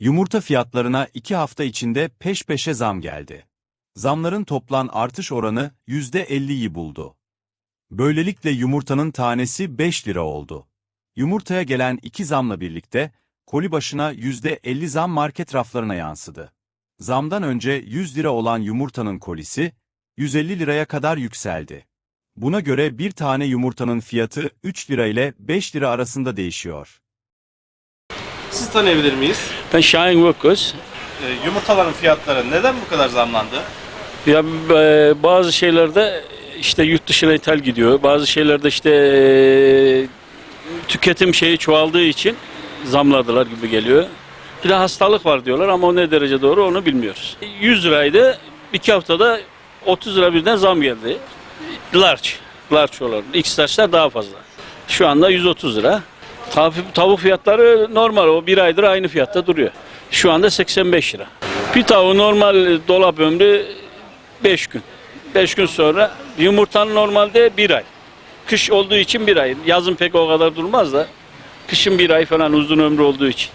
Yumurta fiyatlarına iki hafta içinde peş peşe zam geldi. Zamların toplam artış oranı %50'yi buldu. Böylelikle yumurtanın tanesi 5 lira oldu. Yumurtaya gelen iki zamla birlikte koli başına %50 zam market raflarına yansıdı. Zamdan önce 100 lira olan yumurtanın kolisi 150 liraya kadar yükseldi. Buna göre bir tane yumurtanın fiyatı 3 lira ile 5 lira arasında değişiyor. Siz tanıyabilir miyiz? Ben Şahin Vökköz. Ee, yumurtaların fiyatları neden bu kadar zamlandı? Ya e, bazı şeylerde işte yurt dışına ithal gidiyor. Bazı şeylerde işte e, tüketim şeyi çoğaldığı için zamladılar gibi geliyor. Bir de hastalık var diyorlar ama o ne derece doğru onu bilmiyoruz. 100 liraydı. iki haftada 30 lira birden zam geldi. Large. Large olan. X-Large'lar daha fazla. Şu anda 130 lira. Tavuk, tavuk fiyatları normal. O bir aydır aynı fiyatta duruyor. Şu anda 85 lira. Bir tavuğu normal dolap ömrü 5 gün. 5 gün sonra yumurtanın normalde bir ay. Kış olduğu için bir ay. Yazın pek o kadar durmaz da. Kışın bir ay falan uzun ömrü olduğu için.